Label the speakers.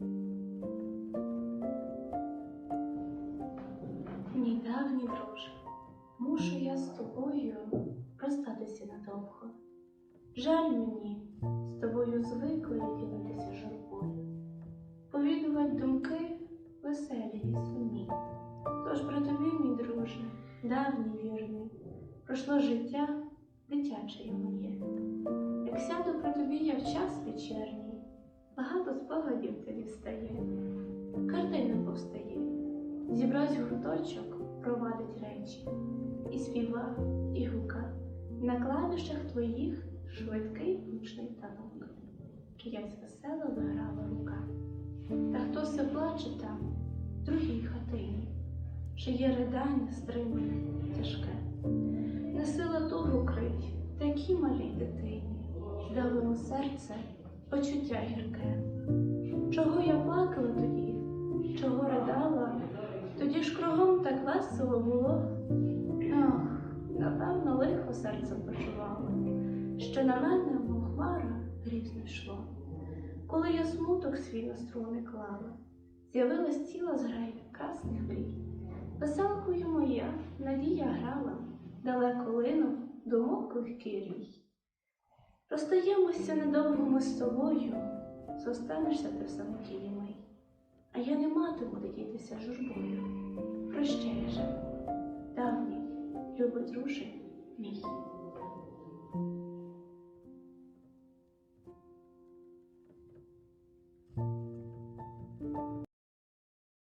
Speaker 1: Мій давній друже, мушу я з тобою розстатися надовго. Жаль мені з тобою звикли ділитися журбою, повідувати думки веселі і сумні. Тож про тобі, мій друже, давній вірний, пройшло життя дитяче моє. Як сяду про тобі я в час вечерній багато спогадів тобі стає, картина повстає, зібрать гурточок, провадить речі, і співа, і гука, на клавішах твоїх швидкий гучний танок. Киясь весело виграла рука. Та хто все плаче там, в другій хатині, чи є ридання стримане, тяжке, не сила тугу крить, такій малій дитині, давило серце, почуття гірке. Чого я плакала тоді, чого ридала, тоді ж кругом так весело було. Ох, напевно, лихо серце почувало, що на мене, мов хмара, грізно йшло. Коли я смуток свій на струни клала, з'явилась ціла зграя красних мрій. Веселкою моя надія грала, далеко линув думок легкий рій. Розстаємося недовго ми з тобою, зостанешся ти в самоті мій, а я не матиму дитітися журбою. Прощай же, давній, любить друже мій.